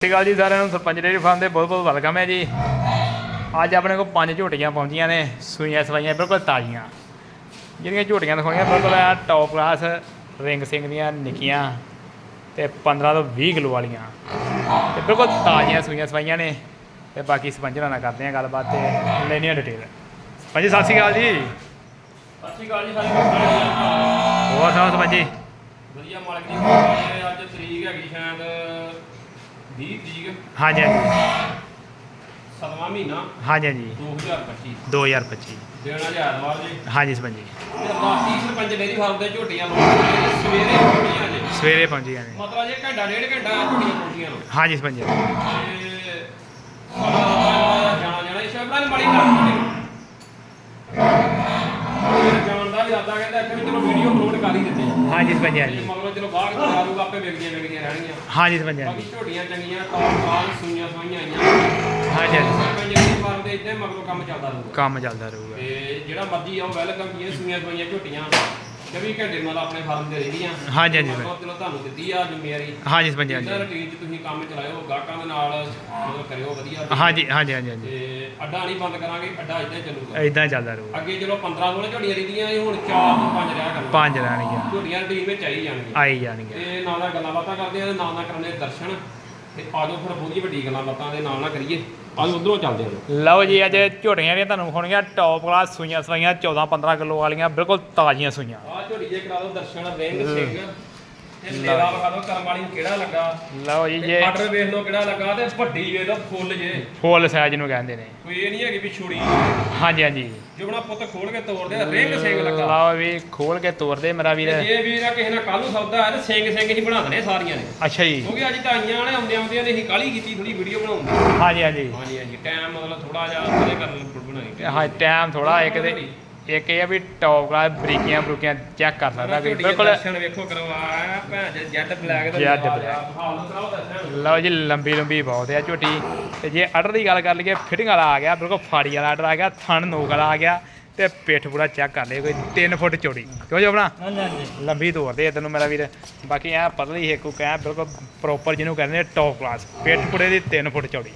ਸਤਿ ਸ਼੍ਰੀ ਅਕਾਲ ਜੀ ਸਾਰਿਆਂ ਨੂੰ ਸਰਪੰਚ ਡੇਰੀ ਫਾਰਮ ਦੇ ਬਹੁਤ ਬਹੁਤ ਵੈਲਕਮ ਹੈ ਜੀ। ਅੱਜ ਆਪਣੇ ਕੋਲ ਪੰਜ ਝੋਟੀਆਂ ਪਹੁੰਚੀਆਂ ਨੇ ਸੂਈਆਂ ਸਵਾਈਆਂ ਬਿਲਕੁਲ ਤਾਜ਼ੀਆਂ। ਜਿਹੜੀਆਂ ਝੋਟੀਆਂ ਦਿਖਾਉਣੀਆਂ ਬਿਲਕੁਲ ਆ ਟੌਪ ਕਲਾਸ ਰਿੰਗ ਸਿੰਘ ਦੀਆਂ ਨਿੱਕੀਆਂ ਤੇ 15 ਤੋਂ 20 ਕਿਲੋ ਵਾਲੀਆਂ। ਤੇ ਬਿਲਕੁਲ ਤਾਜ਼ੀਆਂ ਸੂਈਆਂ ਸਵਾਈਆਂ ਨੇ। ਤੇ ਬਾਕੀ ਸਰਪੰਚ ਨਾਲ ਕਰਦੇ ਆ ਗੱਲਬਾਤ ਤੇ ਲੈਣੀ ਆ ਡਿਟੇਲ ਸਰਪੰਚ ਜੀ, ਸਤਿ ਸ਼੍ਰੀ ਅਕਾਲ ਜੀ। ਸਤਿ ਸ਼੍ਰੀ ਅਕਾਲ ਜੀ ਸਾਰੇ ਹੋਰ ਸੁਣਾਓ ਸਰਪੰਚ ਜੀ? ਵਧੀਆ ਮਾਲਕ ਹੈ ਅੱਜ ਤਰੀਕ ਹੈਗੀ ਸ਼ਾਇਦ 20 ਤਰੀਕ ਹਾਂਜੀ ਹਾਂਜੀ। ਸਤਵਾਂ ਮਹੀਨਾ। ਹਾਂਜੀ ਹਾਂਜੀ। 2025 2025 ਦਿਨ ਜੀ। ਹਾਂਜੀ ਸਰਪੰਚ ਜੀ ਤੇ ਬਾਕੀ ਸਰਪੰਚ ਡੇਰੀ ਫਾਰਮ ਦੇ ਝੋਟੀਆਂ ਲਾਉਣੀਆਂ ਨੇ ਸਵੇਰੇ ਪਹੁੰਚੀਆਂ ਨੇ। ਸਵੇਰੇ ਪਹੁੰਚੀਆਂ ਨੇ। ਮਤਲਬ ਜੇ ਘੰਟਾ ਡੇਢ ਘੰਟਾ ਝੋਟੀਆਂ ਪਹੁੰਚੀਆਂ ਨੇ। ਹਾਂਜੀ ਸਰਪੰਚ ਜੀ ਤੇ ਜਾਣਾ ਜਾਣਾ ਇਸ ਵਾਰ ਮਾੜੀ ਕਰ ਜਾਣ ਦਾ ਇਰਾਦਾ ਕਹਿੰਦਾ ਕਿ ਚਲੋ ਵੀਡੀਓ ਅਪਲੋਡ ਕਰ ਹੀ ਦਿੰਦੇ ਆ। ਹਾਂਜੀ ਸਰਪੰਚ ਜੀ ਹਾਂਜੀ ਮਗਰੋਂ ਚਲੋ ਬਾਹਰ ਚਲਾ ਲੂਗਾ ਆਪੇ ਵਿਕਦੀਆਂ ਵਿਕਦੀਆਂ ਰਹਿਣਗੀਆਂ। ਹਾਂਜੀ ਸਰਪੰਚ ਜੀ ਬਾਕੀ ਝੋਟੀਆਂ ਚੰਗੀਆਂ ਟੌਪ ਕਾਲ ਸੂਈਆਂ ਸਵਾਈਆਂ ਆਈਆਂ। ਹਾਂਜੀ ਹਾਂਜੀ। ਸਰਪੰਚ ਜਿਹੜੀ ਫਾਰਮ ਦੇ ਇੱਥੇ ਮਗਰੋਂ ਕੰਮ ਚੱਲਦਾ ਰਹੂਗਾ। ਕੰਮ ਚੱਲਦਾ ਰਹੂਗਾ। ਤੇ ਜਿਹੜਾ ਮਰਜ਼ੀ ਆਓ ਵੈਲਕਮ ਜੀ ਸੂਈਆਂ ਸਵਾਈਆਂ ਝੋਟੀਆਂ। 24 ਘੰਟੇ ਨਾਲ ਆਪਣੇ ਫਾਰਮ ਤੇ ਰਹਿੰਦੀਆਂ। ਹਾਂਜੀ, ਹਾਂਜੀ, ਮਗਰੋਂ ਚਲੋ ਤੁਹਾਨੂੰ ਦਿੱਤੀ ਆ ਜ਼ਿੰਮੇਵਾਰੀ। ਹਾਂਜੀ ਸਰਪੰਚ ਜੀ ਜਿੱਦਾਂ ਹਾਂਜੀ। ਰੁਟੀਨ 'ਚ ਤੁਸੀਂ ਕੰਮ ਚਲਾਇਓ ਗਾਹਕਾਂ ਦੇ ਨਾਲ ਮਤਲਬ ਕਰਿਓ ਵਧੀਆ ਹਾਂਜੀ ਹਾਂਜੀ ਹਾਂਜੀ ਹਾਂਜੀ। ਤੇ ਅੱਡਾ ਨਹੀਂ ਬੰਦ ਕਰਾਂਗੇ ਅੱਡਾ ਇੱਦਾਂ ਹੀ ਚੱਲੂਗਾ ਇਦਾਂ ਚੱਲਦਾ ਰਹੂਗਾ। ਅੱਗੇ ਚਲੋ 15 16 ਝੋਟੀਆਂ ਰਹਿੰਦੀਆਂ ਇਹ ਹੁਣ 4 ਤੋਂ 5 ਰਿਹਾ ਕਰਨਾ ਪੰਜ ਰਹਿਣਗੀਆਂ। ਝੋਟੀਆਂ ਰੁਟੀਨ ਵਿੱਚ ਆਈ ਜਾਣਗੀਆਂ। ਆਈ ਜਾਣਗੀਆਂ। ਤੇ ਨਾਲ ਨਾਲ ਗੱਲਾਂ ਬਾਤਾਂ ਕਰਦੇ ਆ ਨਾਲ ਨਾਲ ਕਰਨੇ ਦਰਸ਼ਨ। ਤੇ ਆਜੋ ਫਿਰ ਬਹੁਤੀ ਵੱਡੀ ਗੱਲਾਂ ਬਾਤਾਂ ਦੇ ਨਾਲ ਨਾਲ ਕਰੀਏ। ਆਜੋ ਉਧਰੋਂ ਚੱਲਦੇ ਆ ਲਓ ਜੀ ਅੱਜ ਝੋਟੀਆਂ ਜਿਹੜੀਆਂ ਤੁਹਾਨੂੰ ਵਿਖਾਉਣੀਆਂ ਟੌਪ ਕਲਾਸ ਸੂਈਆਂ ਸਵਾਈਆਂ 14 15 ਕਿਲੋ ਵਾਲੀਆਂ ਬਿਲਕੁਲ ਤਾਜ਼ੀਆਂ ਸੂਈਆਂ। ਆ ਝੋਟੀ ਜੇ ਕਰਾ ਦੋ ਦਰਸ਼ਨ ਰਿੰਗ ਸਿੰਘ। ਤੇ ਲੇਵਾ ਵਿਖਾ ਦੋ ਕਰਮ ਵਾਲੀ ਨੂੰ ਕਿਹੜਾ ਲੱਗਾ? ਲਓ ਜੀ ਤੇ ਜੇ ਆਰਡਰ ਵੇਖ ਲਓ ਕਿਹੜਾ ਲੱਗਾ ਤੇ ਵੱਡੀ ਵੇਖ ਲਓ ਫੁੱਲ ਜੇ। ਫੁੱਲ ਸਾਈਜ਼ ਨੂੰ ਕਹਿੰਦੇ ਨੇ। ਕੋਈ ਇਹ ਨਹੀਂ ਹੈਗੀ ਵੀ ਛੁੜੀ ਹਾਂਜੀ ਹਾਂਜੀ। ਜੁਗਣਾ ਪੁੱਤ ਖੋਲ ਕੇ ਤੋੜਦੇ ਰਿੰਗ ਸਿੰਘ ਲੱਗਾ। ਲਓ ਵੀ ਖੋਲ ਕੇ ਤੋਰਦੇ ਮੇਰਾ ਵੀਰ। ਤੇ ਜੇ ਵੀਰ ਆ ਕਿਸੇ ਨਾਲ ਕੱਲ ਨੂੰ ਸੌਦਾ ਹੈ ਤੇ ਸਿੰਘ ਸਿੰਘ ਹੀ ਬਣਾ ਦਨੇ ਸਾਰੀਆਂ ਨੇ। ਅੱਛਾ ਜੀ। ਕਿਉਂਕਿ ਅੱਜ ਤਾਂ ਆਈਆਂ ਨੇ ਆਉਂਦੇ ਆਉਂਦੇ ਨੇ ਅਸੀਂ ਕਾਲੀ ਕੀਤੀ ਥੋੜੀ ਵੀਡੀਓ ਬਣਾਉਣ ਦੀ। ਹਾਂਜੀ ਹਾਂਜੀ। ਹਾਂਜੀ ਹਾਂਜੀ। ਟਾਈਮ ਮਤਲਬ ਥੋੜਾ ਜਿਹਾ ਉਹਦੇ ਕਰਨ ਬਣਾਈ। ਹਾਂ ਟਾਈਮ ਥੋੜਾ ਇੱਕ ਦੇ ਇੱਕ ਇਹ ਆ ਵੀ ਟੌਪ ਕਲਾਸ ਬਰੀਕੀਆਂ ਬਰੂਕੀਆਂ ਚੈੱਕ ਕਰ ਸਕਦਾ ਵੀ ਬਿਲਕੁਲ ਦਰਸ਼ਨ ਵੇਖੋ ਭੈਣ ਬਲੈਕ ਦਾ ਬਲੈਕ। ਆ। ਲਓ ਜੀ ਲੰਬੀ ਲੰਬੀ ਬਹੁਤ ਹੈ ਝੋਟੀ। ਤੇ ਜੇ ਆਰਡਰ ਦੀ ਗੱਲ ਕਰ ਲਈਏ ਫਿਟਿੰਗ ਵਾਲਾ ਆ ਗਿਆ ਬਿਲਕੁਲ ਫਾੜੀ ਵਾਲਾ ਆਰਡਰ ਆ ਗਿਆ ਥਣ ਨੋਕ ਵਾਲਾ ਆ ਗਿਆ ਤੇ ਪਿੱਠ ਪੂਰਾ ਚੈੱਕ ਕਰ ਲਿਓ ਕੋਈ 3 ਫੁੱਟ ਚੌੜੀ ਕਿਉਂ ਜੋ ਆਪਣਾ? ਲੰਬੀ ਤੋਰਦੇ ਇਧਰ ਨੂੰ ਮੇਰਾ ਵੀਰ। ਬਾਕੀ ਐ ਪਤਲੀ ਹੇਕੂ ਕਹਿ ਬਿਲਕੁਲ ਪ੍ਰੋਪਰ ਜਿਹਨੂੰ ਕਹਿੰਦੇ ਟੌਪ ਕਲਾਸ ਪਿੱਠ ਪੂਰੇ ਦੀ 3 ਫੁੱਟ ਚੌੜੀ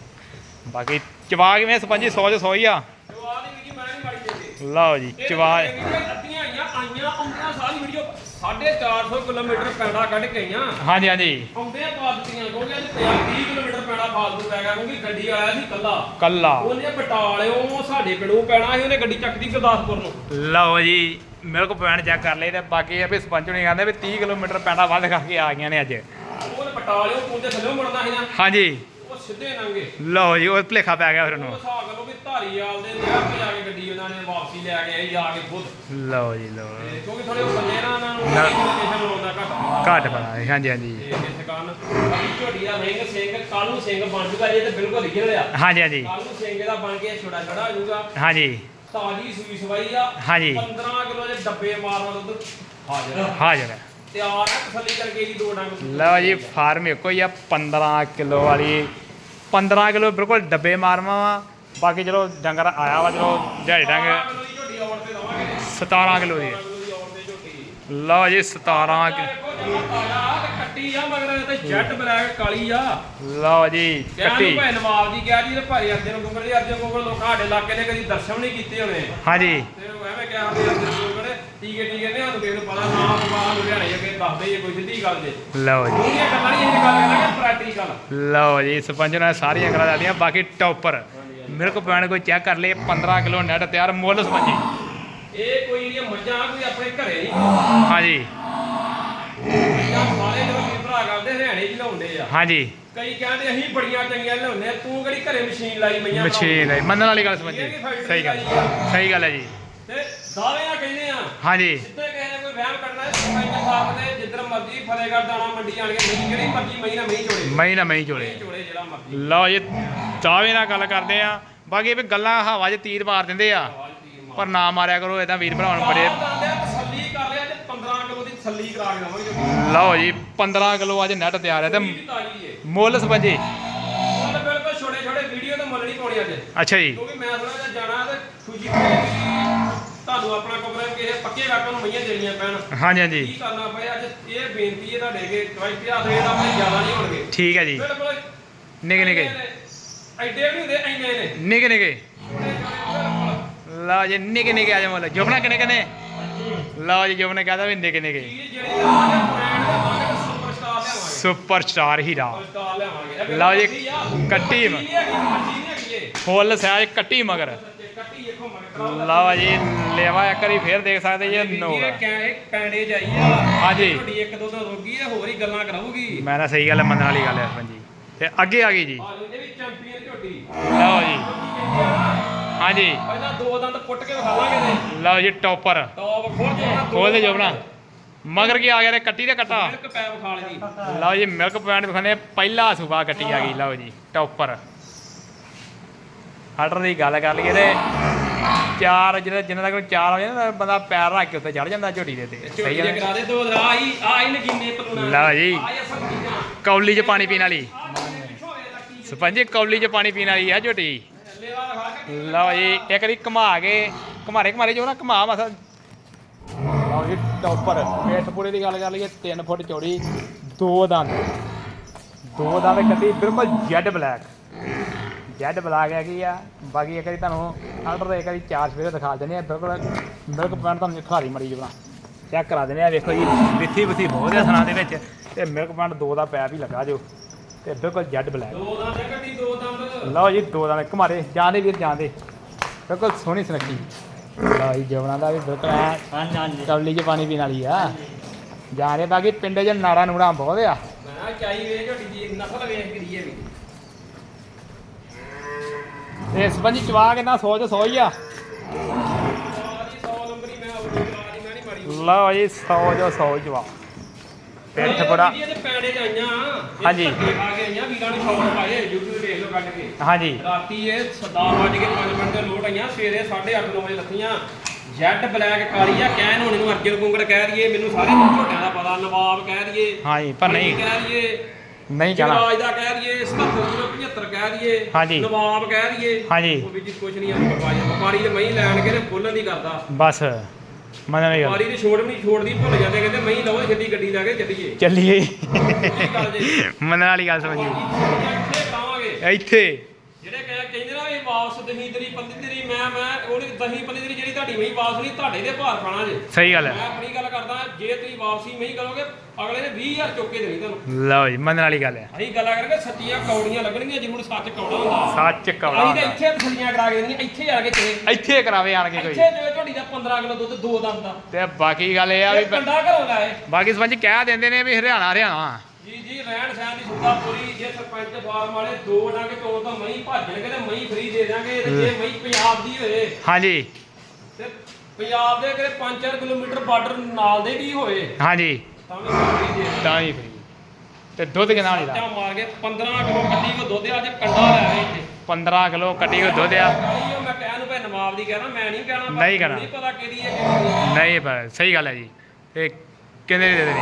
ਬਾਕੀ ਚਵਾ ਕਿਵੇਂ ਸਪੰਜੀ 100 ਚ 100 ਹੀ ਆ ਜਵਾਬ ਦੀ ਵੀਡੀਓ ਮੈਂ ਨਹੀਂ ਮਾੜੀ ਦੇ ਲਓ ਜੀ ਚਵਾ ਅੱਧੀਆਂ ਆਈਆਂ ਆਈਆਂ ਆਉਂਦੀਆਂ ਸਾਰੀ ਵੀਡੀਓ 450 ਕਿਲੋਮੀਟਰ ਪੈਂਡਾ ਕੱਢ ਕੇ ਆਈਆਂ। ਹਾਂਜੀ ਹਾਂਜੀ। ਆਉਂਦੇ ਪਾ ਦਿੱਤੀਆਂ ਕਿਉਂਕਿ ਅੱਜ 30 ਕਿਲੋਮੀਟਰ ਪੈਂਡਾ ਫਾਲਤੂ ਪੈ ਗਿਆ ਕਿਉਂਕਿ ਗੱਡੀ ਆਇਆ ਸੀ ਕੱਲਾ ਕੱਲਾ ਉਹਨੇ ਬਟਾਲਿਓ ਸਾਡੇ ਪਿੰਡੋਂ ਪੈਣਾ ਸੀ ਉਹਨੇ ਗੱਡੀ ਚੱਕਦੀ ਗੁਰਦਾਸਪੁਰ ਨੂੰ। ਲਓ ਜੀ ਮਿਲਕ ਪੁਆਇੰਟ ਚੈੱਕ ਕਰ ਲਈ ਤੇ ਬਾਕੀ ਇਹ ਵੀ ਸਪੰਜ ਨਹੀਂ ਕਹਿੰਦੇ ਵੀ 30 ਕਿਲੋਮੀਟਰ ਪੈਂਡਾ ਵੱਧ ਕਰਕੇ ਆ ਗਈਆਂ ਨੇ ਅੱਜ। ਉਹਨੇ ਬਟਾਲਿਓ ਪੁਲ ਦੇ ਥੱਲੇ ਮੁੜਨਾ ਸੀ ਨਾ ਹਾਂਜੀ। ਉਹ ਸਿੱਧੇ ਲੰਘੇ ਲਓ ਜੀ ਉਹ ਭਲੇਖਾ ਪੈ ਗਿਆ ਫਿਰ ਉਹ ਉਹਨੂੰ ਧਾਰੀਵਾਲ ਦੇ ਨਹਿਰ ਤੇ ਜਾ ਕੇ ਗੱਡੀ ਉਹਨਾਂ ਨੇ ਵਾਪਸੀ ਲੈ ਕੇ ਆਈ ਜਾ ਕੇ ਖੁਦ। ਲਓ ਜੀ ਲਓ। ਤੇ ਕਿਉਂਕਿ ਥੋੜੇ ਬੱਲੇ ਨਾ ਉਹਨਾਂ ਨੂੰ ਨਾ। ਲੋਕੇਸ਼ਨ ਲਾਉਂਦਾ ਘੱਟ। ਘੱਟ ਪੜਾ ਹਾਂਜੀ ਹਾਂਜੀ। ਤੇ ਇਸ ਕਾਰਨ ਬਾਕੀ ਝੋਟੀ ਦਾ ਰਿੰਗ ਸਿੰਘ ਕਾਲੂ ਸਿੰਘ ਬਣ ਜੂਗਾ ਜੇ ਤੇ ਬਿਲਕੁਲ ਲਿਖਿਆ ਆ ਹਾਂਜੀ ਹਾਂਜੀ। ਕਾਲੂ ਸਿੰਘ ਦਾ ਬਣ ਕੇ ਛੋੜਾ ਛੜਾ ਹੋ ਜਾਊਗਾ ਹਾਂਜੀ। ਤਾਜੀ ਸੂਈ ਸਵਾਈ ਆ। ਹਾਂਜੀ। 15 ਕਿਲੋ ਦੇ ਡੱਬੇ ਮਾਰਨਾ ਦੁੱਧ ਹਾਜ਼ਰ ਆ। ਹਾਜ਼ਰ ਹੈ ਤਿਆਰ ਆ ਤਸੱਲੀ ਕਰਕੇ ਜੀ ਦੋ ਡੰਗ ਲਓ ਜੀ ਫਾਰਮ ਇੱਕੋ ਹੀ ਆ 15 ਕਿਲੋ ਵਾਲੀ। 15 ਕਿਲੋ ਬਿਲਕੁਲ ਡੱਬੇ ਮਾਰਵਾ ਵਾ। ਬਾਕੀ ਚਲੋ ਡੰਗਰ ਆਇਆ ਵਾ, ਚਲੋ ਦਿਹਾੜੀ ਡੰਗ ਕਿਲੋ 17 ਕਿਲੋ ਦੀ ਲਓ ਜੀ 17 ਕੱਟੀ ਆ ਮਗਰ ਤੇ ਜੈਟ ਬਲੈਕ ਕਾਲੀ ਆ ਲਓ ਜੀ, ਕੱਟੀ। ਨੂੰ ਨਵਾਬ ਜੀ ਕਿਹਾ ਜੀ ਤੇ ਭਾਈ ਅਰਜਨ ਗੁੰਗਲ ਜੀ ਅਰਜਨ ਗੁੰਗਲ ਲੋਕਾਂ ਸਾਡੇ ਇਲਾਕੇ ਨੇ ਕਦੀ ਦਰਸ਼ਨ ਨਹੀਂ ਕੀਤੇ ਹੋਣੇ ਹਾਂਜੀ। ਤੇ ਐਵੇਂ ਕਿਹਾ ਵੀ ਅਰਜਨ ਟੀਕੇ ਟੀਕੇ ਨੇ ਸਾਨੂੰ ਕਿਸੇ ਨੂੰ ਪਤਾ ਨਾ ਬਾਹਰ ਲੁਧਿਆਣੇ ਅੱਗੇ ਦੱਸਦੇ ਹੀ ਕੋਈ ਸਿੱਧੀ ਗੱਲ ਜੇ ਲਓ ਜੀ। ਉਹਦੀਆਂ ਗੱਲਾਂ ਨਹੀਂ ਇਹ ਗੱਲ ਕਰਾਂਗੇ ਪ੍ਰੈਕਟੀਕਲ ਲਓ ਜੀ, ਸਰਪੰਚ ਨੇ ਸਾਰੀਆਂ ਗੱਲਾਂ ਦੱਸਦੀਆਂ ਬਾਕੀ ਟੌਪਰ। ਮਿਲਕ ਪੁਆਇੰਟ ਕੋਈ ਚੈੱਕ ਕਰ ਲਈ 15 ਕਿਲੋ ਨੈਟ ਤਿਆਰ ਮੁੱਲ ਸਰਪੰਚੀ ਇਹ ਕੋਈ ਨਹੀਂ ਮੱਝਾਂ ਕੋਈ ਆਪਣੇ ਘਰੇ ਨਹੀਂ ਹਾਂਜੀ। ਸਾਰੇ ਜਦੋਂ ਵੀਰ ਭਰਾ ਕਰਦੇ ਹਰਿਆਣੇ ਚ ਲਾਉਂਦੇ ਆ। ਹਾਂਜੀ। ਕਈ ਕਹਿੰਦੇ ਅਸੀਂ ਬੜੀਆਂ ਚੰਗੀਆਂ ਲਿਆਉਂਦੇ ਆ ਤੂੰ ਕਿਹੜੀ ਘਰੇ ਮਸ਼ੀਨ ਲਾਈ ਮਈਆਂ ਮਸ਼ੀਨ ਹੈ ਮੰਨਣ ਵਾਲੀ ਗੱਲ ਇਹ ਵੀ ਫੈਕਟਰੀ ਸਹੀ ਗੱਲ। ਸਹੀ ਗੱਲ ਹੈ ਜੀ। ਤੇ ਦਾਅਵੇ ਆ ਕਹਿੰਦੇ ਆ। ਹਾਂਜੀ। ਜਿੱਥੇ ਕਿਸੇ ਨੇ ਕੋਈ ਵਹਿਮ ਕਰਨਾ ਹੈ ਸਰਪੰਚ ਸਾਹਿਬ ਦੇ ਜਿੱਧਰ ਮਰਜ਼ੀ ਫਤਿਹਗੜ੍ਹ ਦਾਣਾ ਮੰਡੀ ਆਣ ਕੇ ਮਈ ਜਿਹੜੀ ਮਰਜ਼ੀ ਮਈ ਨਾ ਮਈ ਚੋੜੇ ਮਈ ਨਾ ਮਈ ਚੋਲੇ। ਮਈ ਚੋੜੇ ਜਿਹੜਾ ਮਰਜ਼ੀ। ਲਓ ਜੀ ਚਾਵੇ ਨਾਲ ਗੱਲ ਕਰਦੇ ਆ। ਬਾਕੀ ਵੀ ਗੱਲਾਂ ਹਵਾ 'ਚ ਤੀਰ ਮਾਰ ਦਿੰਦੇ ਆ। ਪਰ ਨਾ ਮਾਰਿਆ ਕਰੋ ਇਹਦਾ ਵੀਰ ਭਰਾਵਾਂ ਨੂੰ ਬੜੇ ਆਪ ਦੰਦੇ ਆ, ਤਸੱਲੀ ਕਰ ਲਿਆ ਤੇ 15 ਕਿਲੋ ਦੀ ਤਸੱਲੀ ਕਰਾ ਕੇ ਦਵਾਂਗੇ ਜੋ ਲਓ ਜੀ 15 ਕਿਲੋ ਅੱਜ ਨੈਟ ਤਿਆਰ ਹੈ ਤੇ ਮੁੱਲ ਮੁੱਲ ਬਿਲਕੁਲ ਛੋਟੇ ਛੋਟੇ ਵੀਡੀਓ ਤੇ ਮੁੱਲ ਨਹੀਂ ਪਾਉਣੀ ਅੱਜ। ਅੱਛਾ ਜੀ। ਕਿਉਂਕਿ ਮੈਂ ਥੋੜਾ ਜਿਹਾ ਜਾਣਾ ਤੇ ਖੁਸ਼ੀ ਤੁਹਾਨੂੰ ਆਪਣਾ ਕਮਰਾ ਕਿਸੇ ਪੱਕੇ ਕਾਕਾਂ ਨੂੰ ਮਈਆਂ ਦੇਣੀਆਂ ਪੈਣ। ਹਾਂਜੀ ਹਾਂਜੀ। ਕੀ ਕਰਨਾ ਪਏ ਅੱਜ ਇਹ ਬੇਨਤੀ ਹੈ ਤੁਹਾਡੇ ਅੱਗੇ ਚੋਇਸ ਤੇ ਹੱਥ ਇਹ ਆਪਣੇ ਜ਼ਿਆਦਾ ਨਹੀਂ ਹੋਣਗੇ। ਠੀਕ ਹੈ ਜੀ। ਬਿਲਕੁਲ। ਨਿੱਕੇ ਨਿੱਕੇ ਐਡੇ ਵੀ ਨਹੀਂ ਹੁੰਦੇ ਐਨੇ ਨੇ। ਨਿੱਕੇ ਨਿੱਕੇ ਛੋਟੇ ਛੋਟੇ ਬਿਲਕੁਲ। ਲਓ ਜੀ ਨਿੱਕੇ ਨਿੱਕੇ ਆ ਜਾ ਮੁੱਲ। ਜੁਬਨਾ ਕਿੰਨੇ ਕਿੰਨੇ? ਲਓ ਜੀ ਜੁਬਨੇ ਕਹਦਾ ਵੀ ਨਿੱਕੇ ਨਿੱਕੇ ਚੀਜ਼ ਜਿਹੜੀ ਲਿਆਵਾਂਗੇ ਬ੍ਰਾਂਡ ਲਿਆਵਾਂਗੇ ਸੁਪਰਸਟਾਰ ਲਿਆਵਾਂਗੇ। ਸੁਪਰ ਸਟਾਰ ਹੀਰਾ। ਸੁਪਰਸਟਾਰ ਲਿਆਵਾਂਗੇ। ਲਓ ਜੀ, ਕੱਟੀ ਆ। ਕੱਟੀ ਮ- ਕੱਟੀ ਨਹੀਂ ਹੈਗੀ ਮੱਛੀ ਨਹੀਂ ਹੈਗੀ ਇਹ। ਫੁੱਲ ਸਾਈਜ਼ ਕੱਟੀ ਮਗਰ। ਸੱਚੇ ਕੱਟੀ ਲਓ ਜੀ ਲੈਵਾ ਇੱਕ ਵਾਰੀ ਫੇਰ ਦੇਖ ਸਕਦੇ ਜੀ ਨੋ। ਇਹ ਕੈ ਪੈਂਡੇ ਜਾਈ ਆ। ਹਾਂਜੀ। ਤੁਹਾਡੀ ਇੱਕ ਦੋ ਦਿਨ ਰੋਗੀ ਆ ਹੋਰ ਹੀ ਗੱਲਾਂ ਕਰਾਊਗੀ। ਮੈਂ ਨਾ ਸਹੀ ਗੱਲ ਮੰਨਣ ਵਾਲੀ ਗੱਲ ਹੈ ਪੰਜੀ ਤੇ ਅੱਗੇ ਆ ਗਈ ਜੀ। ਆ ਇਹ ਵੀ ਚੈਂਪੀਅਨ ਝੋਟੀ। ਲਓ ਜੀ। ਹਾਂਜੀ। ਪਹਿਲਾਂ ਦੋ ਦੰਦ ਪੁੱਟ ਕੇ ਵਿਖਾਵਾਂਗੇ ਤੇ। ਲਓ ਜੀ ਟੌਪਰ। ਟੌਪ ਖੋਲ ਜੋ ਨਾ ਖੋਲ ਦੇ ਜੋਬਨਾ ਮਗਰ ਕੀ ਆ ਗਿਆ ਤੇ ਕੱਟੀ ਤੇ ਕੱਟਾ? ਮਿਲਕ ਲਈ। ਜੀ ਲਓ ਜੀ ਮਿਲਕ ਪੁਆਇੰਟ ਦਿਖਾਣੇ ਪਹਿਲਾ ਸੂਬਾ ਕੱਟੀ ਆ ਗਈ ਲਓ ਜੀ ਟੌਪਰ। ਹਟਰ ਦੀ ਗੱਲ ਕਰ ਲਈਏ ਤੇ ਚਾਰ ਜਿਹੜਾ ਜਿੰਨਾ ਤੱਕ ਚਾਰ ਹੋ ਜਾਂਦਾ ਨਾ, ਬੰਦਾ ਪੈਰ ਰੱਖ ਕੇ ਉੱਤੇ ਚੜ ਜਾਂਦਾ ਝੋਟੀ ਦੇ ਤੇ ਝੋਟੀ ਸਹੀ ਦੇ ਹੈ। ਕਰਾ ਦੇ ਦੋ ਆ ਹੀ ਆ ਹੀ ਨਗੀਨੇ ਪਲੂਣਾ। ਲਓ ਜੀ। ਆ ਇਹ ਸਭ ਚੀਜ਼ਾਂ। ਕੌਲੀ 'ਚ ਪਾਣੀ ਪੀਣ ਵਾਲੀ। ਆ ਜਿਹੜੇ ਪਿੱਛੋਂ ਸਰਪੰਚ ਕੌਲੀ 'ਚ ਪਾਣੀ ਪੀਣ ਵਾਲੀ ਆ ਝੋਟੀ। ਕੇ ਲਓ ਜੀ ਇੱਕ ਵਾਰੀ ਘੁਮਾ ਕੇ ਘਮਾਰੇ ਘਮਾਰੇ ਜੋ ਨਾ ਘੁਮਾ ਮਸਾ। ਲਓ ਜੀ ਟੌਪਰ ਪੇਟ ਪੂਰੇ ਦੀ ਗੱਲ ਕਰ ਲਈਏ 3 ਫੁੱਟ ਚੌੜੀ ਦੋ ਦੰਦ। ਦੋ ਦੰਦ ਕੱਟੀ ਬਿਲਕੁਲ ਜੈਡ ਬਲੈਕ। ਜੈਡ ਬਲੈਕ ਹੈਗੀ ਆ ਬਾਕੀ ਇੱਕ ਵਾਰੀ ਤੁਹਾਨੂੰ ਆਰਡਰ ਦੇ ਇੱਕ ਵਾਰੀ ਚਾਰ ਸਵੇਰੇ ਦਿਖਾ ਦਿੰਦੇ ਆ ਬਿਲਕੁਲ ਮਿਲਕ ਪੈਂਟ ਤੁਹਾਨੂੰ ਖਾਰੀ ਮੜੀ ਜਣਾ ਚੈੱਕ ਕਰਾ ਦਿੰਦੇ ਆ ਵੇਖੋ ਜੀ ਮਿੱਠੀ ਮਿੱਠੀ ਬਹੁਤ ਆ ਸਣਾ ਦੇ ਵਿੱਚ ਤੇ ਮਿਲਕ ਪੈਂਟ ਦੋ ਦਾ ਪੈਪ ਹੀ ਲੱਗਾ ਜੋ ਤੇ ਬਿਲਕੁਲ ਜੈਡ ਬਲੈਕ ਦੋ ਦੰਦ ਕੱਟੀ ਦੋ ਦੰਦ। ਲਓ ਜੀ ਦੋ ਦੰਦ ਘਮਾਰੇ ਜਾਂਦੇ ਵੀਰ ਜਾਂਦੇ ਬਿਲਕੁਲ ਸੋਹਣੀ ਸੁਨੱਖੀ। ਲਓ ਜੀ ਜਵਣਾ ਦਾ ਵੀ ਬਿਲਕੁਲ ਐ ਕਵਲੀ 'ਚ ਪਾਣੀ ਪੀਣ ਵਾਲੀ ਆ। ਜਾਣੇ ਬਾਕੀ ਪਿੰਡ 'ਚ ਨਾੜਾ ਨੂੜਾ ਬਹੁਤ ਆ। ਮੈਂ ਚਾਈ ਵੇ ਝੋਟੀ ਦੀ ਨਸਲ ਵੇਖ ਕਰੀਏ ਵੀ। ਤੇ ਸਪੰਜੀ ਚਵਾ ਕੇ ਨਾ ਸੋਚ ਸੋ ਹੀ ਆ। ਆ ਜੀ 100 ਨੰਬਰੀ ਮੈਂ ਆਉਂ ਆ ਜੀ ਮੈਂ ਨਹੀਂ ਮਾੜੀ ਲਓ ਜੀ 100 ਜੋ 100 ਚਵਾ ਪਿੱਠ ਬੜਾ ਪੈੜੇ ਹਾਂਜੀ। ਕੇ ਆਈਆਂ ਵੀਰਾਂ ਨੇ ਸ਼ੌਕ ਪਾਏ YouTube ਤੇ ਦੇਖ ਲਓ ਕੱਢ ਕੇ। ਹਾਂਜੀ। ਰਾਤੀ ਇਹ 10 ਵਜੇ ਕੇ 5 ਮਿੰਟ ਦੇ ਲੋਟ ਆਈਆਂ ਸਵੇਰੇ 8:30 9 ਵਜੇ ਲੱਥੀਆਂ ਜੈਟ ਬਲੈਕ ਕਾਲੀ ਆ ਕਹਿਣ ਹੁਣ ਇਹਨੂੰ ਅਰਜਨ ਕੁੰਗੜ ਕਹਿ ਦਈਏ ਮੈਨੂੰ ਸਾਰੇ ਝੋਟਿਆਂ ਦਾ ਪਤਾ ਨਵਾਬ ਕਹਿ ਦਈਏ ਹਾਂਜੀ ਪਰ ਨਹੀਂ। ਕਹਿ ਦਈਏ ਨਹੀਂ ਕਹਿਣਾ। ਰਾਜ ਦਾ ਕਹਿ ਦਈਏ 7775 ਕਹਿ ਦਈਏ ਹਾਂਜੀ। ਨਵਾਬ ਕਹਿ ਦਈਏ ਹਾਂਜੀ। ਉਹ ਵੀ ਜੀ ਕੁਛ ਨਹੀਂ ਆ ਵਪਾਰੀ ਵਪਾਰੀ ਤੇ ਮਹੀਂ ਲੈਣ ਕੇ ਤੇ ਖੋਲਣ ਦੀ ਕਰਦਾ। ਬਸ ਮੰਨ ਲਈ ਗੱਲ ਵਪਾਰੀ ਦੀ ਛੋੜ ਵੀ ਨਹੀਂ ਛੋੜਦੀ ਭੁੱਲ ਜਾਂਦੇ ਕਹਿੰਦੇ ਮਹੀਂ ਲਵੋ ਛੇਤੀ ਗੱਡੀ ਲੈ ਕੇ ਚੱਲੀਏ। ਚੱਲੀਏ। ਇਹ ਗੱਲ ਜੀ। ਮੰਨਣ ਵਾਲੀ ਗੱਲ ਸਮਝੀ ਇੱਥੇ ਕਹਾਂਗੇ ਇੱਥੇ। ਜਿਹੜੇ ਕਹਿ ਕਹਿੰਦੇ ਨਾ ਇਹ ਵਾਪਸ ਦਹੀਂ ਤੇਰੀ ਤੇਰੀ ਮੈਂ ਮੈਂ ਉਹਦੀ ਦਹੀਂ ਪੱਲੀ ਤੇਰੀ ਜਿਹੜੀ ਤੁਹਾਡੀ ਮਹੀਂ ਵਾਪਸ ਨਹੀਂ ਤੁਹਾਡੇ ਦੇ ਭਾਰ ਖਾਣਾ ਜੇ। ਸਹੀ ਗੱਲ ਹੈ। ਮੈਂ ਆਪਣੀ ਗੱਲ ਕਰਦਾ ਜੇ ਤੁਸੀਂ ਵਾਪਸੀ ਮਹੀਂ ਕਰੋਗੇ ਅਗਲੇ ਨੇ 20000 ਚੁੱਕ ਕੇ ਦੇਣੀ ਤੁਹਾਨੂੰ। ਲਓ ਜੀ ਮੰਨਣ ਵਾਲੀ ਗੱਲ ਹੈ। ਅਸੀਂ ਗੱਲਾਂ ਕਰਾਂਗੇ ਸੱਚੀਆਂ ਕੌੜੀਆਂ ਲੱਗਣਗੀਆਂ ਜ਼ਰੂਰ ਸੱਚ ਕੌੜਾ ਹੁੰਦਾ। ਸੱਚ ਕਵੜਾ ਅਸੀਂ ਤਾਂ ਇੱਥੇ ਤਸਲੀਆਂ ਕਰਾ ਕੇ ਦੇਣੀਆਂ ਇੱਥੇ ਆ ਕੇ ਤੇ ਇੱਥੇ ਕਰਾਵੇ ਆਣ ਕੇ ਕੋਈ। ਇੱਥੇ ਜੋ ਤੁਹਾਡੀ ਦਾ 15 ਕਿਲੋ ਦੁੱਧ ਦੋ ਦਮ ਦਾ। ਤੇ ਬਾਕੀ ਗੱਲ ਇਹ ਆ ਵੀ ਇਹ ਕੰਡਾ ਘਰੋਂ ਲਾਏ ਬਾਕੀ ਸਪੰਜ ਕਹਿ ਦਿੰਦੇ ਨੇ ਵੀ ਹਰਿਆਣਾ ਹਰਿਆਣਾ। ਜੀ ਜੀ ਰਹਿਣ ਸਹਿਣ ਦੀ ਸੁਵਿਧਾ ਪੂਰੀ। ਜੇ ਸਰਪੰਚ ਫਾਰਮ ਵਾਲੇ ਦੋ ਡੰਗ ਚੋਣ ਤਾਂ ਮਹੀਂ ਭੱਜਣਗੇ ਤੇ ਮਹੀਂ ਫਰੀ ਦੇ ਦਾਂਗੇ ਤੇ ਜੇ ਮਹੀਂ ਪੰਜਾਬ ਦੀ ਹੋਏ। ਹਾਂਜੀ। ਤੇ ਪੰਜਾਬ ਦੇ ਕਿਤੇ 5-4 ਕਿਲੋਮੀਟਰ ਬਾਰਡਰ ਨਾਲ ਦੇ ਵੀ ਹੋਏ ਹਾਂਜੀ। ਤਾਂ ਵੀ ਫਰੀ ਦੇ ਦਾਂਗੇ। ਤਾਂ ਹੀ ਫਰੀ ਤੇ ਦੁੱਧ ਕਿੰਨਾ ਨਹੀਂ ਦਾ? ਮਾਰ ਕੇ 15 ਕਿਲੋ ਕੱਢੀ ਕੋ ਦੁੱਧ ਅੱਜ ਕੰਡਾ ਲੈ ਰਹੇ ਇੱਥੇ। 15 ਕਿਲੋ ਕੱਟੀ ਕੋ ਦੁੱਧ ਆ। ਕਾਹੀ ਉਹ ਮੈਂ ਕਹਿਣ ਨੂੰ ਭਾਈ ਨਵਾਬ ਦੀ ਕਹਿਣਾ ਮੈਂ ਨਹੀਂ ਕਹਿਣਾ ਪਰ ਨਹੀਂ ਕਹਿਣਾ। ਨਹੀਂ ਪਤਾ ਕਿਹਦੀ ਹੈ ਕਿਹਦੀ ਨਹੀਂ। ਨਹੀਂ ਪਰ ਸਹੀ ਗੱਲ ਹੈ ਜੀ। ਤੇ ਕਿੰਨੇ ਦੀ ਦੇ ਦੇਣੀ?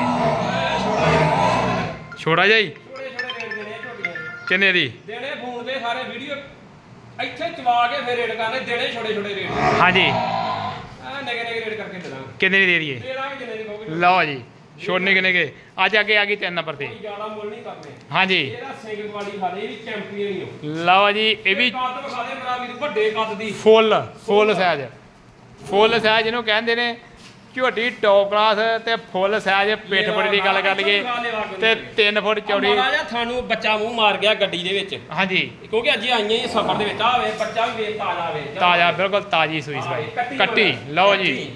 ਰੇਟ ਦੇਣੇ ਆ ਝੋਟੀਆਂ ਦੇ। ਕਿੰਨੇ ਦੀ? ਦੇਣੇ ਫੋਨ ਤੇ ਸਾਰੇ ਵੀਡੀਓ। ਇੱਥੇ ਚਵਾ ਕੇ ਫਿਰ ਰੇਟ ਕਰਨੇ ਦੇਣੇ ਛੋਟੇ ਛੋਟੇ ਰੇਟ। ਹਾਂਜੀ। ਆ ਨਗੇ ਨਗੇ ਰੇਟ ਕਰਕੇ ਦੇ ਦਾਂਗੇ। ਕਿੰਨੇ ਦੀ ਦੇ ਦਈਏ? ਦੇ ਦਾਂਗੇ ਜਿੰਨੇ ਦੀ ਕਹੋਗੇ। ਲਓ ਜੀ ਛੋਟੇ ਕਿੰਨੇ ਕੇ ਅੱਜ ਅੱਗੇ ਆ ਗਈ ਤਿੰਨ ਨੰਬਰ ਤੇ। ਕੋਈ ਜ਼ਿਆਦਾ ਮੁੱਲ ਨਹੀਂ ਕਰਨੇ। ਹਾਂਜੀ। ਇਹਦਾ ਸਿੰਘ ਵਾਲੀ ਇਹ ਵੀ ਚੈਂਪੀਅਨ ਹੀ ਹੋ ਲਓ ਜੀ ਇਹ ਵੀ ਕੱਦ ਵਿਖਾ ਦੇ ਮੇਰਾ ਵੀਰ ਵੱਡੇ ਕੱਦ ਦੀ। ਫੁੱਲ ਫੁੱਲ ਸਾਈਜ਼। ਫੁੱਲ ਸਾਈਜ਼ ਜਿਹਨੂੰ ਕਹਿੰਦੇ ਨੇ ਝੋਟੀ ਟੌਪ ਕਲਾਸ ਤੇ ਫੁੱਲ ਸਾਈਜ਼ ਪਿੱਠ ਬੜੀ ਦੀ ਗੱਲ ਕਰ ਲਈਏ ਤੇ 3 ਫੁੱਟ ਚੌੜੀ ਜਿਹਾ ਤੁਹਾਨੂੰ ਬੱਚਾ ਮੂੰਹ ਮਾਰ ਗਿਆ ਗੱਡੀ ਦੇ ਵਿੱਚ। ਹਾਂਜੀ। ਕਿਉਂਕਿ ਅੱਜ ਆਈਆਂ ਹੀ ਸਫਰ ਦੇ ਵਿੱਚ। ਆਵੇ ਬੱਚਾ ਵੀ ਵੇਖ ਤਾਜ਼ਾ ਵੇ। ਤਾਜ਼ਾ ਬਿਲਕੁਲ ਤਾਜੀ ਸੂਈ ਸਵਾਈ। ਕੱਟੀ ਲਓ ਜੀ।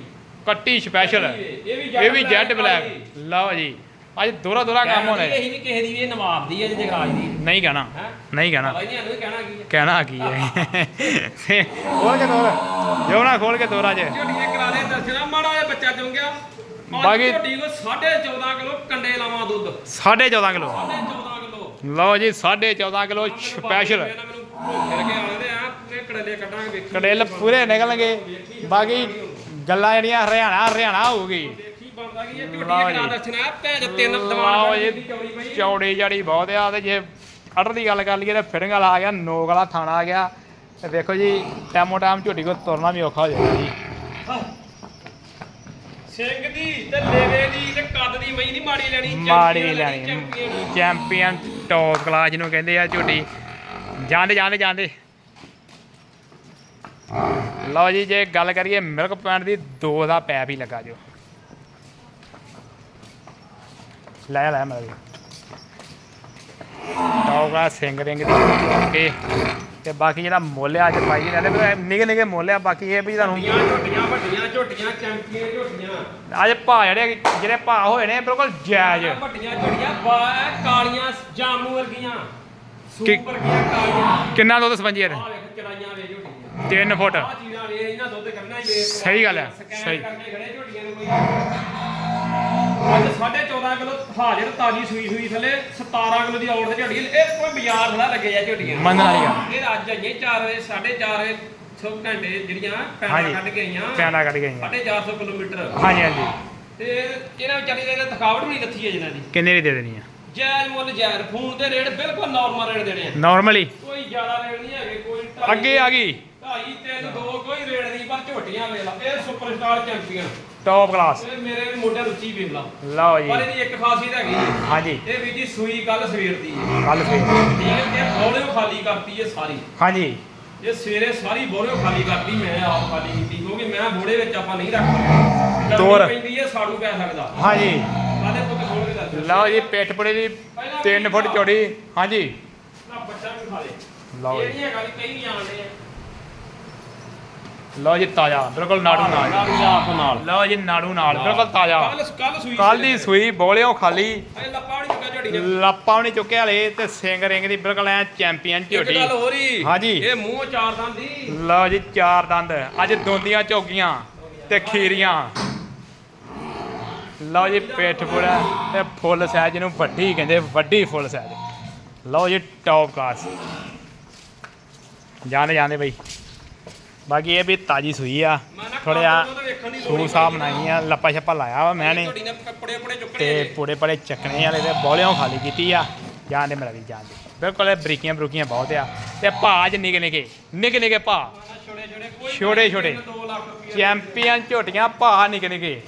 ਕੱਟੀ। ਸਪੈਸ਼ਲ ਇਹ ਵੀ ਇਹ ਵੀ ਜੈਡ ਬਲੈਕ। ਲਓ ਜੀ। ਅੱਜ ਦੋਰਾ ਦੋਰਾ ਕੰਮ ਹੋਣਾ ਹੈ। ਇਹ ਵੀ ਕਿਸੇ ਦੀ ਵੀ ਇਹ ਨਵਾਬ ਦੀ ਹੈ ਜੇ ਜਗਰਾਜ ਦੀ। ਨਹੀਂ ਕਹਿਣਾ ਨਹੀਂ ਕਹਿਣਾ। ਭਾਈ ਨਹੀਂ ਕਹਿਣਾ ਕੀ ਹੈ? ਕਹਿਣਾ ਕੀ ਹੈ? ਖੋਲ ਕੇ ਦੋਰਾ ਜੋਨਾ ਖੋਲ ਕੇ ਦੋਰਾ ਜੇ। ਝੋਟੀ ਦੇ ਕਰਾ ਦੇ ਦਰਸ਼ਨਾ ਮਾੜਾ ਜਿਹਾ ਬੱਚਾ ਚੁੰਗ ਗਿਆ ਬਾਕੀ- ਝੋਟੀ ਕੋ 14.5 ਕਿਲੋ ਕੰਡੇ ਲਾਵਾਂ ਦੁੱਧ। 14.5 ਕਿਲੋ। 14.5 ਕਿਲੋ। ਲਓ ਜੀ 14.5 ਕਿਲੋ ਸਪੈਸ਼ਲ ਕੜੇਲ ਪੂਰੇ ਨਿਕਲਣਗੇ। ਬਾਕੀ ਗੱਲਾਂ ਜਿਹੜੀਆਂ ਹਰਿਆਣਾ ਹਰਿਆਣਾ ਹੋਊਗੀ। ਇਹ ਕਰਾ ਭੈਣ ਚ ਤਿੰਨ ਲਓ ਜੀ, ਚੌੜੀ ਜਾੜੀ ਬਹੁਤ ਆ ਤੇ ਜੇ ਅੜਰ ਦੀ ਗੱਲ ਕਰ ਲਈਏ ਤੇ ਵਾਲਾ ਆ ਗਿਆ ਨੋਕ ਵਾਲਾ ਥਾਣਾ ਆ ਗਿਆ। ਤੇ ਵੇਖੋ ਜੀ ਟੈਮੋ ਟਾਈਮ ਝੋਟੀ ਕੋ ਤੁਰਨਾ ਵੀ ਔਖਾ ਹੋ ਜਾਂਦਾ ਜੀ। ਸਿੰਘ ਦੀ ਤੇ ਲੇਵੇ ਦੀ ਤੇ ਕੱਦ ਦੀ ਮਈ ਨਹੀਂ ਮਾੜੀ ਲੈਣੀ ਮਾੜੀ ਲੈਣੀ। ਚੈਂਪੀਅਨ ਟੌਪ ਕਲਾਸ ਜਿਹਨੂੰ ਕਹਿੰਦੇ ਆ ਝੋਟੀ। ਜਾਂਦੇ ਜਾਂਦੇ ਜਾਂਦੇ। ਲਓ ਜੀ ਜੇ ਗੱਲ ਕਰੀਏ ਮਿਲਕ ਪੁਆਇੰਟ ਦੀ ਦੋ ਦਾ ਪੈਪ ਹੀ ਲੱਗਾ ਜੋ। ਲੈ ਲੈ ਮਰ ਟੌਪ ਕਲਾਸ ਸਿੰਘ ਰਿੰਗ ਦੀ ਓਕੇ ਤੇ ਬਾਕੀ ਜਿਹੜਾ ਮੁੱਲ ਆ ਅੱਜ ਪਾਈ ਜਾਂਦੇ ਪਰ ਨਿਗੇ ਨਿਗੇ ਮੁੱਲ ਆ ਬਾਕੀ ਇਹ ਵੀ ਤੁਹਾਨੂੰ ਵੱਡੀਆਂ ਝੋਟੀਆਂ ਵੱਡੀਆਂ ਝੋਟੀਆਂ ਚੈਂਪੀਅਨ ਝੋਟੀਆਂ। ਅੱਜ ਭਾਅ ਜਿਹੜੇ ਜਿਹੜੇ ਭਾਅ ਹੋਏ ਨੇ ਬਿਲਕੁਲ ਜਾਇਜ਼। ਵੱਡੀਆਂ ਝੋਟੀਆਂ ਕਾਲੀਆਂ ਜਾਮੂ ਵਰਗੀਆਂ ਕਿ- ਸੂਪ ਵਰਗੀਆਂ ਕਾਲੀਆਂ। ਕਿੰਨਾ ਦੁੱਧ ਸਪੰਜੀ ਯਾਰ ਚੜਾਈਆਂ ਵੇ ਝੋਟੀਆਂ। 3 ਫੁੱਟ। ਆਹ ਚੀਜ਼ਾਂ ਵੇ ਇਹਨਾਂ ਦੁੱਧ ਕਰਨਾ ਹੀ ਵੇ। ਸਹੀ ਗੱਲ ਹੈ, ਸਹੀ। ਅੱਜ 14.5 ਕਿਲੋ ਹਾਜ਼ਰ ਤਾਜੀ ਸੂਈ ਸੂਈ ਥੱਲੇ 17 ਕਿਲੋ ਦੀ ਔਰ ਤੇ ਝੋਟੀ ਇਹ ਕੋਈ ਬਾਜ਼ਾਰ ਥੋੜਾ ਲੱਗੇ ਆ ਝੋਟੀਆਂ। ਮੰਨਣ ਵਾਲੀ ਆ। ਇਹ ਅੱਜ ਆਈਆਂ 4 ਵਜੇ 4:30 ਵਜੇ ਸੌ ਘੰਟੇ ਜਿਹੜੀਆਂ ਪੈਣਾ ਹਾਂਜੀ। ਕੱਢ ਕੇ ਆਈਆਂ। ਪਿਆਨਾ ਕੱਢ ਗਈਆਂ 450 ਕਿਲੋਮੀਟਰ। ਹਾਂਜੀ ਹਾਂਜੀ। ਤੇ ਇਹਨਾਂ ਵਿਚਾਰੀ ਦੇ ਥਕਾਵਟ ਵੀ ਨਹੀਂ ਲੱਥੀ ਹੈ ਜਿਹਨਾਂ ਦੀ। ਕਿੰਨੇ ਦੀ ਦੇ ਦੇਣੀ ਆ? ਜੈਲ ਮੁੱਲ ਜੈਲ ਫੋਨ ਦੇ ਰੇਟ ਬਿਲਕੁਲ ਨਾਰਮਲ ਰੇਟ ਦੇਣੇ ਆ। ਨਾਰਮਲੀ ਕੋਈ ਜ਼ਿਆਦਾ ਰੇਟ ਨਹੀਂ ਹੈਗੇ ਕੋਈ ਢਾਈ- ਅੱਗੇ ਆ ਗਈ। ਢਾਈ ਤਿੰਨ ਦੋ ਕੋਈ ਰੇਟ ਨਹੀਂ ਪਰ ਝੋਟੀਆਂ ਵੇਖ ਲਾ ਇਹ ਸੁਪਰਸਟਾਰ ਚੈਂਪੀਅਨ। ਟੌਪ ਕਲਾਸ ਇਹ ਮੇਰੇ ਮੋਢਿਆਂ ਉੱਚੀ ਵੇਖ ਲਾ। ਲਓ ਜੀ। ਪਰ ਇਹਦੀ ਇੱਕ ਖਾਸੀਅਤ ਹੈਗੀ ਜੀ। ਹਾਂਜੀ। ਇਹ ਵੀ ਜੀ ਸੂਈ ਕੱਲ ਸਵੇਰ ਦੀ ਹੈ। ਕੱਲ ਫੇਰ ਠੀਕ ਹੈ ਇਹ ਬੋਲਿਓ ਖਾਲੀ ਕਰਤੀ ਹੈ ਸਾਰੀ। ਹਾਂਜੀ। ਇਹ ਸਵੇਰੇ ਸਾਰੀ ਬੋਰਿਓ ਖਾਲੀ ਕਰਤੀ ਮੈਂ ਆਪ ਖਾਲੀ ਕੀਤੀ ਕਿਉਂਕਿ ਮੈਂ ਬੋੜੇ ਵਿੱਚ ਆਪਾਂ ਨਹੀਂ ਰੱਖਦੇ ਤੋਰ। ਗਰਮੀ ਪੈਂਦੀ ਹੈ ਸਾੜੂ ਪੈ ਸਕਦਾ। ਹਾਂਜੀ। ਕਾਦੇ ਪੁੱਤ ਖੋਲ ਕੇ ਦੱਸ। ਲਓ ਜੀ ਪਿੱਠ ਪੁੜੇ ਦੀ 3 ਫੁੱਟ ਚੌੜੀ। ਹਾਂਜੀ। ਨਾ ਬੱਚਾ ਵੀ ਖਾ ਲੇ। ਲਓ ਇਹ ਜੀ ਨਹੀਂ ਹੈਗਾ ਵੀ ਕਈ ਨਹੀਂ ਆਉਂਦੇ ਲਓ ਜੀ ਤਾਜ਼ਾ ਬਿਲਕੁਲ ਨਾੜੂ ਨਾਲ। ਨਾਲ ਆਪ ਨਾਲ। ਲਓ ਜੀ ਨਾੜੂ ਨਾਲ ਬਿਲਕੁਲ ਤਾਜ਼ਾ। ਕੱਲ ਕੱਲ ਸੂਈ ਕੱਲ ਦੀ ਸੂਈ ਬੋਲਿਓ ਖਾਲੀ। ਇਹ ਝੜੀ ਨੇ ਲੱਪਾਂ ਵੀ ਨਹੀਂ ਚੁੱਕਿਆ ਹਲੇ ਤੇ ਸਿੰਘ ਰਿੰਗ ਦੀ ਬਿਲਕੁਲ ਐ ਚੈਂਪੀਅਨ ਇੱਕ ਝੋਟੀ। ਗੱਲ ਹੋ ਰਹੀ ਹਾਂਜੀ। ਇਹ ਮੂੰਹ ਚਾਰ ਦੰਦ ਦੀ ਲਓ ਜੀ ਚਾਰ ਦੰਦ। ਅੱਜ ਦੋਂਦੀਆਂ ਝੋਗੀਆਂ ਤੇ ਖੀਰੀਆਂ। ਲਓ ਜੀ ਪਿੱਠ ਪੁੜਾ ਤੇ ਫੁੱਲ ਸਾਈਜ਼ ਨੂੰ ਵੱਡੀ ਕਹਿੰਦੇ ਵੱਡੀ ਫੁੱਲ ਸਾਈਜ਼ ਲਓ ਜੀ ਟੌਪ ਕਲਾਸ ਜਾਣੇ ਜਾਂਦੇ ਬਈ। ਬਾਕੀ ਇਹ ਵੀ ਤਾਜੀ ਸੂਈ ਆ। ਲੋੜ ਸੂ ਨਹੀਂ ਸਾਹ ਬਣਾਈ ਆ ਲੱਪਾ ਛੱਪਾ ਲਾਇਆ ਵਾ ਮੈਂ ਨੇ। ਤੇ। ਪੂੜੇ ਪੜੇ ਚੱਕਣੇ ਵਾਲੇ ਤੇ ਬੋਲਿਆਂ ਖਾਲੀ ਕੀਤੀ ਆ। ਜਾਣ ਦੇ ਮੇਰਾ ਵੀ ਦੇ। ਬਿਲਕੁਲ ਇਹ ਬਰੀਕੀਆਂ ਬਰੂਕੀਆਂ ਬਹੁਤ ਆ। ਤੇ ਭਾਅ ਅੱਜ ਨਿੱਕੇ ਨਿੱਕੇ ਨਿੱਕੇ ਨਿੱਕੇ ਭਾਅ। ਛੋੜੇ ਛੋੜੇ ਕੋਈ ਛੋਟੇ ਛੋਟੇ। 2 ਲੱਖ ਰੁਪਏ ਚੈਂਪੀਅਨ ਝੋਟੀਆਂ ਭਾਅ ਨਿੱਕੇ ਨਿੱਕੇ।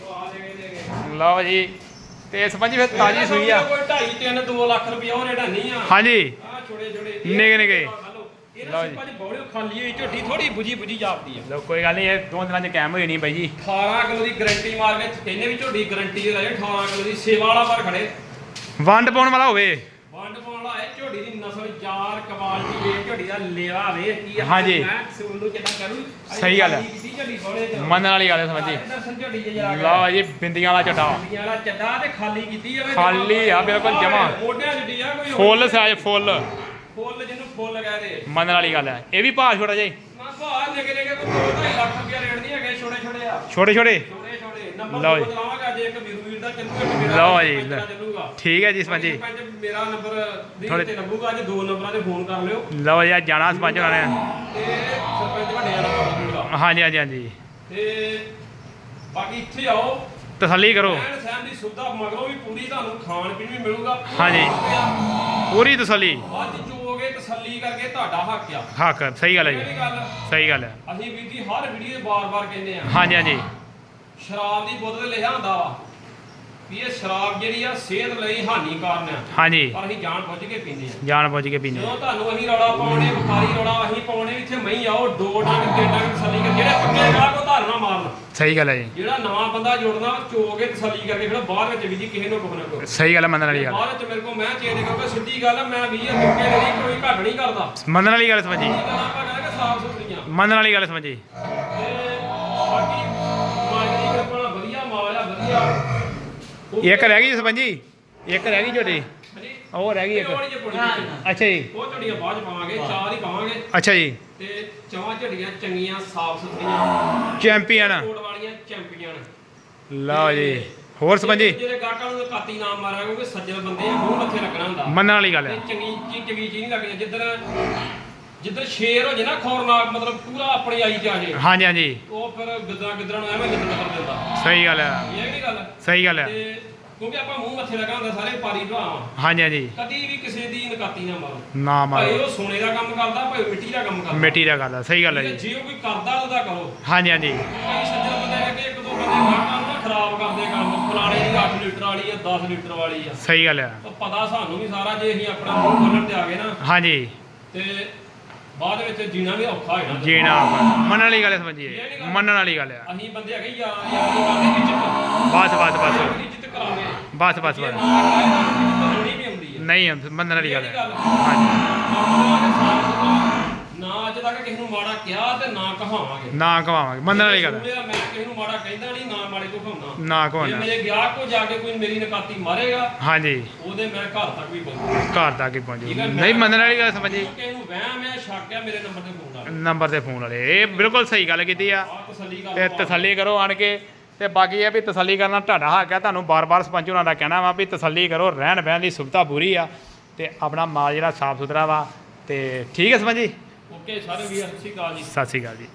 ਲਓ ਜੀ ਤੇ ਇਸ ਪੰਜੀ ਫਿਰ ਤਾਜੀ ਸੂਈ ਆ। ਕੋਈ 2.5 3 2 ਲੱਖ ਰੁਪਏ ਉਹ ਰੇੜਾ ਨਹੀਂ ਆ। ਹਾਂਜੀ। ਆ ਛੋੜੇ ਛੋੜੇ ਨਿੱਕੇ ਨਿੱਕੇ। ਲਓ ਲਓ ਜੀ। ਜੀ। ਭਾਜੀ ਬੌੜੇ ਖਾਲੀ ਹੋਈ ਝੋਟੀ ਥੋੜੀ ਬੁਝੀ ਬੁਝੀ ਜਾਪਦੀ ਆ। ਲਓ ਕੋਈ ਗੱਲ ਨਹੀਂ ਇਹ ਦੋ ਦਿਨਾਂ ਚ ਕਾਇਮ ਹੋਈ ਨਹੀਂ ਬਾਈ ਜੀ। 18 ਕਿਲੋ ਦੀ ਗਾਰੰਟੀ ਮਾਰ ਕੇ ਕਹਿੰਦੇ ਵੀ ਝੋਟੀ ਗਾਰੰਟੀ ਦੇ ਰਹੇ 18 ਕਿਲੋ ਦੀ ਸੇਵਾ ਵਾਲਾ ਪਰ ਖੜੇ। ਵੰਡ ਪਾਉਣ ਵਾਲਾ ਹੋਵੇ। ਵੰਡ ਪਾਉਣ ਵਾਲਾ ਹੈ ਝੋਟੀ ਦੀ ਨਸਲ ਯਾਰ ਕੁਆਲਿਟੀ ਵੇ ਝੋਟੀ ਦਾ ਲੇਵਾ ਵੇ ਕੀ ਆ ਹਾਂਜੀ। ਕਿਦਾਂ ਕਰੂ? ਸਹੀ ਗੱਲ ਹੈ। ਝੋਟੀ ਚ ਮੰਨਣ ਵਾਲੀ ਗੱਲ ਹੈ ਸਮਝੀ। ਦਰਸ਼ਨ ਝੋਟੀ ਜੇ ਜਰਾ ਲਓ ਜੀ ਬਿੰਦੀਆਂ ਵਾਲਾ ਚੱਟਾ ਗੱਡੀਆਂ ਵਾਲਾ ਚੱਡਾ ਤੇ ਖਾਲੀ ਕੀਤੀ ਆ ਖਾਲੀ ਆ, ਬਿਲਕੁਲ ਜਮਾਂ। ਮੋਢਿਆਂ ਜਿੱਡੀ ਆ ਕੋਈ ਫੁੱਲ ਸਾਈਜ਼ ਫੁੱਲ। ਫੁੱਲ ਜਿਹਨੂੰ ਫੁੱਲ ਕਹਦੇ ਮੰਨਣ ਵਾਲੀ ਗੱਲ ਹੈ। ਇਹ ਵੀ ਭਾਅ ਛੋਟਾ ਜਿਹਾ ਨਾ ਭਾਅ ਨਿਕਲੇ ਨਿਕਲੇ ਕੋਈ 2.5 ਲੱਖ ਰੁਪਇਆ ਰੇਟ ਨਹੀਂ ਹੈਗੇ ਛੋਟੇ ਛੋਟੇ ਆ। ਛੋਟੇ ਛੋਟੇ? ਛੋਟੇ ਛੋਟੇ। ਨੰਬਰ ਲਓ ਜੀ। ਬਦਲਾਵਾਂਗਾ ਅੱਜ ਇੱਕ ਵੀਰੂ ਵੀਰ ਦਾ ਚੱਲੂਗਾ ਇੱਕ ਮੇਰਾ ਲਓ ਜੀ, ਸਰਪੰਚ ਦਾ ਲੈ। ਚੱਲੂਗਾ। ਠੀਕ ਹੈ ਜੀ ਸਰਪੰਚ ਮੇਰਾ ਨੰਬਰ ਦੀ ਤੇ ਲੱਗੂਗਾ ਅੱਜ ਦੋ ਨੰਬਰਾਂ ਤੇ ਫੋਨ ਕਰ ਲਿਓ। ਲਓ ਜੀ ਅੱਜ ਜਾਣਾ ਸਰਪੰਚ ਹੋਣਾ ਨੇ। ਤੇ ਸਰਪੰਚ ਵੱਡੇ ਵਾਲਾ ਕਰ ਦੂਗਾ ਹਾਂਜੀ ਹਾਂਜੀ ਹਾਂਜੀ। ਤੇ ਬਾਕੀ ਇੱਥੇ ਆਓ। ਤਸੱਲੀ ਕਰੋ। ਰਹਿਣ ਸਹਿਣ ਦੀ ਸੁਵਿਧਾ ਮਗਰੋਂ ਵੀ ਪੂਰੀ ਤੁਹਾਨੂੰ ਖਾਣ ਪੀਣ ਵੀ ਮਿਲੂਗਾ। ਹਾਂਜੀ। ਪੂਰੀ ਤਸੱਲੀ। ਅੱਜ ਚੋਗੇ ਤਸੱਲੀ ਕਰਕੇ ਤੁਹਾਡਾ ਹੱਕ ਆ। ਹੱਕ ਸਹੀ ਗੱਲ ਹੈ ਜੀ। ਸਹੀ ਗੱਲ ਹੈ। ਅਸੀਂ ਵੀਰ ਜੀ ਹਰ ਵੀਡੀਓ ਬਾਰ-ਬਾਰ ਕਹਿੰਦੇ ਆ। ਹਾਂਜੀ ਹਾਂਜੀ। ਸ਼ਰਾਬ ਦੀ ਬੋਤਲ ਲਿਖਿਆ ਹੁੰਦਾ ਵਾ। ਵੀ ਇਹ ਸ਼ਰਾਬ ਜਿਹੜੀ ਆ ਸਿਹਤ ਲਈ ਹਾਨੀਕਾਰਕ ਆ। ਹਾਂਜੀ। ਪਰ ਅਸੀਂ ਜਾਣ ਬੁੱਝ ਕੇ ਪੀਂਦੇ ਆ। ਜਾਣ ਬੁੱਝ ਕੇ ਪੀਨੇ ਜਦੋਂ ਤੁਹਾਨੂੰ ਅਸੀਂ ਰੌਲਾ ਪਾਉਣੇ ਬੁਖਾਰੀ ਰੌਲਾ ਅਸੀਂ ਪਾਉਣੇ ਇੱਥੇ ਮਈ ਆਓ ਦੋ ਡੰਗ ਤਿੰਨ ਡੰਗ ਤਸੱਲੀ ਕਰ ਜਿਹੜੇ ਪੱਕੇ ਗਾਹਕ ਉਹ ਧਾਰਨਾ ਮਾਰਨ। ਸਹੀ ਗੱਲ ਹੈ ਜੀ। ਜਿਹੜਾ ਨਵਾਂ ਬੰਦਾ ਜੁੜਨਾ ਚੋ ਕੇ ਤਸੱਲੀ ਕਰਕੇ ਫਿਰ ਬਾਹਰ ਵਿੱਚ ਵੀ ਜੀ ਕਿਸੇ ਨੂੰ ਕੁਝ ਨਾ ਕੋਈ ਸਹੀ ਗੱਲ ਹੈ ਮੰਨਣ ਵਾਲੀ ਗੱਲ। ਬਾਹਰ ਵਿੱਚ ਮੇਰੇ ਕੋਲ ਮੈਂ ਚੇਂਜ ਕਰਕੇ ਸਿੱਧੀ ਗੱਲ ਆ ਮੈਂ 20 ਚੁੱਕੇ ਨਹੀਂ ਕੋਈ ਘੱਟ ਨਹੀਂ ਕਰਦਾ। ਮੰਨਣ ਵਾਲੀ ਗੱਲ ਸਮਝੀ। ਇਹ ਗੱਲਾਂ ਆਪਾਂ ਕਹਿੰਦੇ ਸਾਫ਼ ਸੁਥਰੀਆਂ। ਮੰਨਣ ਵਾਲੀ ਗੱਲ ਸਮਝੀ। ਤੇ ਬਾਕੀ ਮਾਲ ਦੀ ਕਿਰਪਾ ਨਾਲ ਵਧੀਆ ਮਾਲ ਆ ਵਧੀਆ ਇੱਕ ਰਹਿ ਗਈ ਸਰਪੰਚੀ ਇੱਕ ਰਹਿ ਗਈ ਹਾਂਜੀ। ਉਹ ਰਹਿ ਗਈ ਇੱਕ। ਅੱਛਾ ਜੀ। ਉਹ ਝੜੀਆਂ ਬਾਅਦ ਚ ਪਾਵਾਂਗੇ ਚਾਰ ਹੀ ਪਾਵਾਂਗੇ। ਅੱਛਾ ਜੀ। ਤੇ ਚੌਂ ਝੜੀਆਂ ਚੰਗੀਆਂ ਸਾਫ਼ ਸੁਥਰੀਆਂ। ਚੈਂਪੀਅਨ। ਕੋਟ ਵਾਲੀਆਂ ਚੈਂਪੀਅਨ। ਲਓ ਜੀ। ਹੋਰ ਸਰਪੰਚੀ ਜਿਹੜੇ ਗਾਹਕਾਂ ਨੂੰ ਕਾਤੀ ਨਾਮ ਮਾਰਿਆ ਕਿਉਂਕਿ ਸੱਜਣ ਬੰਦੇ ਆ ਮੂੰਹ ਮੱਥੇ ਲੱਗਣਾ ਹੁੰਦਾ। ਮੰਨਣ ਵਾਲੀ ਗੱਲ ਹੈ ਚੰਗੀ ਚੀਜ਼ ਚੰਗੀ ਚੀਜ਼ ਨਹੀਂ ਲੱਗਣੀ। ਜਿੱਦਣ ਜਿੱਦਣ ਸ਼ੇਰ ਹੋ ਜੇ ਨਾ ਖੌਰਨਾਕ ਮਤਲਬ ਪੂਰਾ ਆਪਣੀ ਆਈ ਚ ਆ ਜੇ। ਹਾਂਜੀ ਹਾਂਜੀ। ਉਹ ਫਿਰ ਗਿੱਦਰਾਂ ਗਿੱਦਰਾਂ ਨੂੰ ਐਵੇਂ ਗਿੱਦੜ ਕਰ ਦਿੰਦਾ। ਸਹੀ ਗੱਲ ਹੈ ਇਹ ਨਹੀਂ ਗੱਲ। ਸਹੀ ਗੱਲ ਹੈ ਤੇ ਕਿਉਂਕਿ ਆਪਾਂ ਮੂੰਹ ਮੱਥੇ ਲਗਾ ਹੁੰਦਾ ਸਾਰੇ ਪਾਰੀ ਭਰਾ ਵਾਂ। ਹਾਂਜੀ ਹਾਂਜੀ। ਕਦੀ ਵੀ ਕਿਸੇ ਦੀ ਨਕਾਤੀ ਨਾ ਮਾਰੋ। ਨਾ ਭਾਈ ਮਾਰੋ ਉਹ ਸੋਨੇ ਦਾ ਕੰਮ ਕਰਦਾ ਭਾਈ ਮਿੱਟੀ ਦਾ ਕੰਮ ਕਰਦਾ। ਮਿੱਟੀ ਦਾ ਗੱਲ ਹੈ ਸਹੀ ਗੱਲ ਹੈ ਹੈ, ਜੀ ਜੇ ਉਹ ਕੋਈ ਕਰਦਾ ਉਹਦਾ ਕਰੋ। ਹਾਂਜੀ ਹਾਂਜੀ। ਕਈ ਸੱਜਣ ਬੰਦੇ ਨੇ ਕਿ ਇੱਕ ਦੋ ਬੰਦੇ ਨੂੰ ਨਾ ਖਰਾਬ ਕਰਦੇ ਕੰਮ ਫਲਾਣੇ ਦੀ 8 ਲੀਟਰ ਵਾਲੀ ਆ 10 ਲੀਟਰ ਵਾਲੀ ਆ। ਸਹੀ ਗੱਲ ਆ। ਤਾਂ ਪਤਾ ਸਾਨੂੰ ਵੀ ਸਾਰਾ ਜੇ ਅਸੀਂ ਆਪਣਾ ਮੂੰਹ ਖੋਲਣ ਤੇ ਆ ਗਏ ਨਾ। ਹਾਂਜੀ। ਤੇ ਬਾਅਦ ਵਿੱਚ ਜੀਣਾ ਵੀ ਔਖਾ ਹੋ ਜਾਣਾ ਜੀਣਾ ਮੰਨਣ ਵਾਲੀ ਗੱਲ ਹੈ ਸਮਝੀਏ। ਮੰਨਣ ਵਾਲੀ ਗੱਲ ਆ। ਅਸੀਂ ਬੰਦੇ ਹੈਗੇ ਯਾਰ ਯਾਰ ਦੀ ਕਰਦੇ ਇੱਜ਼ਤ ਬਸ ਬਸ ਬਸ। ਇੱਜ਼ਤ ਕਰਾਂਗੇ। ਬਸ ਬਸ ਬਸ। ਨਾ ਕਰਾਏ ਤਾਂ ਇੱਜ਼ਤ ਹੋਣੀ ਵੀ ਆਉਂਦੀ ਨਹੀਂ ਮੰਨਣ ਵਾਲੀ ਗੱਲ ਹੈ। ਗੱਲ ਹਾਂਜੀ। ਕਿਸੇ ਨੂੰ ਮਾੜਾ ਕਿਹਾ ਤੇ ਨਾ ਕਹਾਵਾਂਗੇ। ਨਾ ਕਵਾਵਾਂਗੇ ਮੰਨਣ ਵਾਲੀ ਗੱਲ ਹੈ। ਮੈਂ ਕਿਸੇ ਨੂੰ ਮਾੜਾ ਕਹਿੰਦਾ ਨਹੀਂ ਨਾ ਮਾੜੇ ਕੋ ਕਹਾਉਣਾ ਨਾ ਜੇ ਕਵਾਉਣਾ ਮੇਰੇ ਗਿਆ ਕੋ ਜਾ ਕੇ ਕੋਈ ਮੇਰੀ ਨਕਾਤੀ ਮਾਰੇਗਾ ਹਾਂਜੀ। ਉਹਦੇ ਮੈਂ ਘਰ ਤੱਕ ਵੀ ਪਹੁੰਚੂ ਘਰ ਤੱਕ ਹੀ ਪਹੁੰਚੂ ਨਹੀਂ ਮੰਨਣ ਵਾਲੀ ਗੱਲ ਸਮਝੀ ਕਿਸੇ ਨੂੰ ਵਹਿਮ ਹੈ ਸ਼ੱਕ ਹੈ ਮੇਰੇ ਨੰਬਰ ਤੇ ਫੋਨ ਆ ਨੰਬਰ ਤੇ ਫੋਨ ਵਾਲੇ ਇਹ ਬਿਲਕੁਲ ਸਹੀ ਗੱਲ ਕੀਤੀ ਆ। ਆ ਤਸੱਲੀ ਕਰ ਤੇ ਤਸੱਲੀ ਕਰੋ ਆਣ ਕੇ। ਤੇ ਬਾਕੀ ਇਹ ਵੀ ਤਸੱਲੀ ਕਰਨਾ ਤੁਹਾਡਾ ਹੱਕ ਹੈ। ਤੁਹਾਨੂੰ ਬਾਰ-ਬਾਰ ਸਰਪੰਚ ਉਹਨਾਂ ਦਾ ਕਹਿਣਾ ਵਾ ਵੀ ਤਸੱਲੀ ਕਰੋ ਰਹਿਣ ਬਹਿਣ ਦੀ ਸੁਵਿਧਾ ਪੂਰੀ ਆ। ਤੇ ਆਪਣਾ ਮਾਲ ਜਿਹੜਾ ਸਾਫ਼ ਸੁਥਰਾ ਵਾ। ਤੇ ਠੀਕ ਹੈ ਸਰਪੰਚ ਜੀ? ਓਕੇ ਸਾਰੇ ਵੀਰ ਸਤਿ ਸ਼੍ਰੀ ਅਕਾਲ ਜੀ। ਸਤਿ ਸ਼੍ਰੀ ਅਕਾਲ ਜੀ।